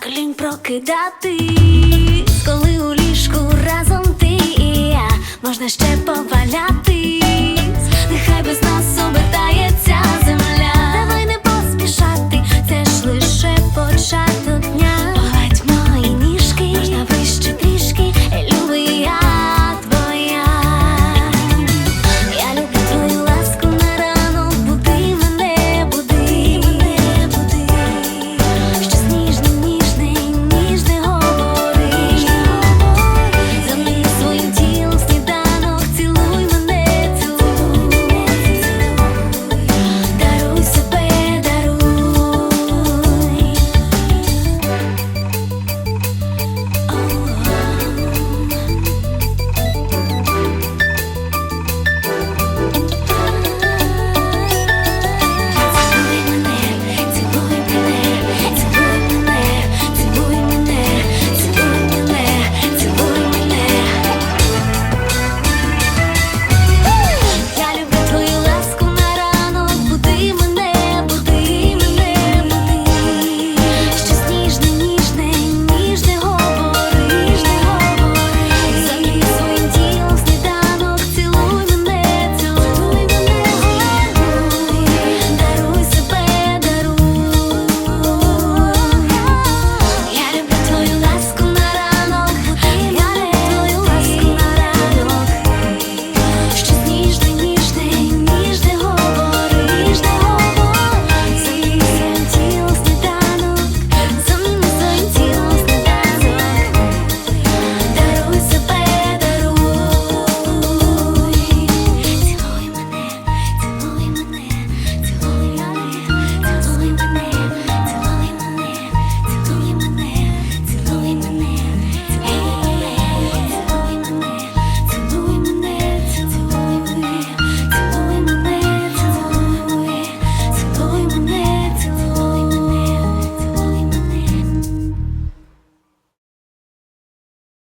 Так лінь прокидатись, коли у ліжку разом ти і я можна ще повалятись, нехай без нас.